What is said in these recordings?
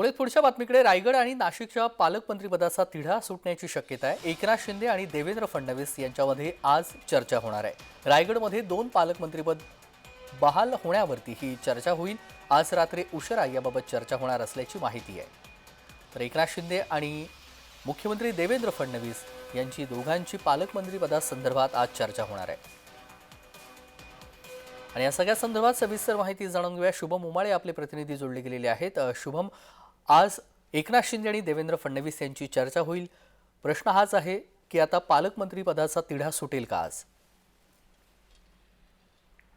वळीत पुढच्या बातमीकडे रायगड आणि नाशिकच्या पालकमंत्रीपदाचा तिढा सुटण्याची शक्यता आहे. एकनाथ शिंदे आणि देवेंद्र फडणवीस यांच्यामध्ये आज चर्चा होणार आहे. रायगडमध्ये दोन पालकमंत्रीपद बहाल होण्यावरती ही चर्चा होईल. आज रात्री उशिरा याबाबत चर्चा होणार असल्याची माहिती आहे. तर एकनाथ शिंदे आणि मुख्यमंत्री देवेंद्र फडणवीस यांची दोघांची पालकमंत्रीपदासंदर्भात आज चर्चा होणार आहे. आणि या सगळ्या संदर्भात सविस्तर माहिती जाणून घेऊया. शुभम उमाळे आपले प्रतिनिधी जोडले गेलेले आहेत. शुभम आज एकनाथ शिंदे आणि देवेंद्र फडणवीस यांची चर्चा होईल. प्रश्न हाच आहे की आता पालकमंत्री पदाचा तिढा सुटेल का आज?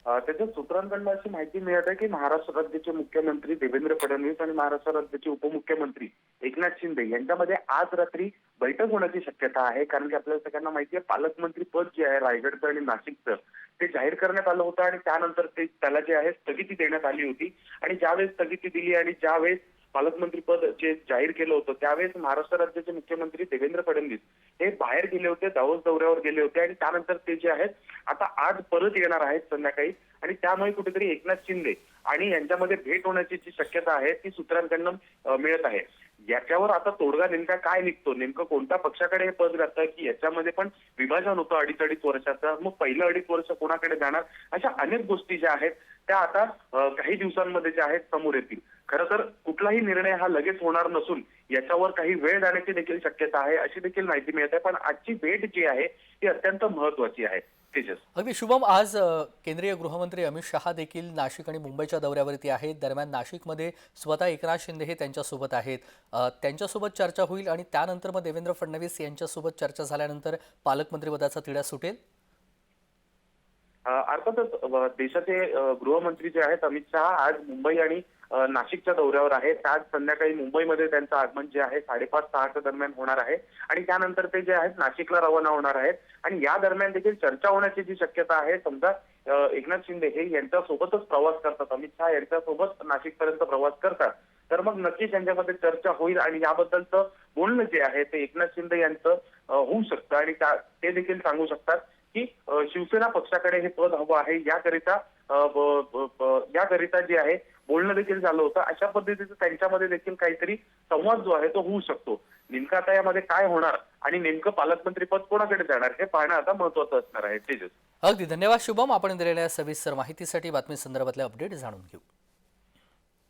त्याच्या सूत्रांकडनं अशी माहिती मिळत आहे की महाराष्ट्र राज्याचे मुख्यमंत्री देवेंद्र फडणवीस आणि महाराष्ट्र राज्याचे उपमुख्यमंत्री एकनाथ शिंदे यांच्यामध्ये आज रात्री बैठक होण्याची शक्यता आहे. कारण की आपल्याला सगळ्यांना माहिती आहे पालकमंत्री पद जे आहे रायगडचं आणि नाशिकचं ते जाहीर करण्यात आलं होतं आणि त्यानंतर ते त्याला जे आहे स्थगिती देण्यात आली होती. आणि ज्यावेळेस स्थगिती दिली आणि ज्यावेळेस पालकमंत्रीपद जे जाहीर केलं होतं त्यावेळेस महाराष्ट्र राज्याचे मुख्यमंत्री देवेंद्र फडणवीस हे बाहेर गेले होते दावोस दौऱ्यावर गेले होते आणि त्यानंतर ते जे आहेत आता आज परत येणार आहेत संध्याकाळी आणि त्यामुळे कुठेतरी एकनाथ शिंदे आणि यांच्यामध्ये भेट होण्याची जी शक्यता आहे ती सूत्रांकडनं मिळत आहे. याच्यावर आता तोडगा नेमका काय निघतो? नेमकं कोणत्या पक्षाकडे हे पद जातं? की याच्यामध्ये पण विभाजन होतं अडीच अडीच वर्षाचं मग पहिलं अडीच वर्ष कोणाकडे जाणार? अशा अनेक गोष्टी ज्या आहेत त्या आता काही दिवसांमध्ये ज्या आहेत समोर येतील. खरं तर कुठलाही निर्णय हा लगेच होणार नसून याच्यावर काही वेळ जाण्याची देखील शक्यता आहे अशी देखील माहिती मिळत आहे. पण आजची भेट जी आहे ती अत्यंत महत्वाची आहे. तेजस. अगदी शुभम आज केंद्रीय गृहमंत्री अमित शहा देखील नाशिक आणि मुंबईच्या दौऱ्यावरती आहेत. दरम्यान नाशिकमध्ये स्वतः एकनाथ शिंदे हे त्यांच्यासोबत आहेत. त्यांच्यासोबत चर्चा होईल आणि त्यानंतर मग देवेंद्र फडणवीस यांच्यासोबत चर्चा झाल्यानंतर पालकमंत्रीपदाचा तिढा सुटेल. अर्थातच देशाचे गृहमंत्री जे आहेत अमित शहा आज मुंबई आणि नाशिकच्या दौऱ्यावर आहेत. आज संध्याकाळी मुंबईमध्ये त्यांचं आगमन जे आहे साडेपाच सहाच्या दरम्यान होणार आहे. आणि त्यानंतर ते जे आहेत नाशिकला रवाना होणार आहेत. आणि या दरम्यान देखील चर्चा होण्याची जी शक्यता आहे समजा एकनाथ शिंदे हे यांच्यासोबतच प्रवास करतात. अमित शहा यांच्यासोबत नाशिकपर्यंत प्रवास करतात. तर मग नक्कीच यांच्यामध्ये चर्चा होईल आणि याबद्दलचं बोलणं जे आहे ते एकनाथ शिंदे यांचं होऊ शकतं. आणि त्या- ते देखील सांगू शकतात की शिवसेना पक्षाकडे हे पद हवं आहे. याकरिता याकरिता जे आहे बोलणं देखील झालं होतं. अशा पद्धतीचं त्यांच्यामध्ये देखील काहीतरी संवाद जो आहे तो होऊ शकतो. नेमकं आता यामध्ये काय होणार आणि नेमकं पालकमंत्री पद कोणाकडे जाणार हे पाहणं आता महत्वाचं असणार आहे. तेजस. अगदी. धन्यवाद शुभम. आपण दिलेल्या सविस्तर माहितीसाठी बातमी संदर्भातले अपडेट जाणून घेऊ.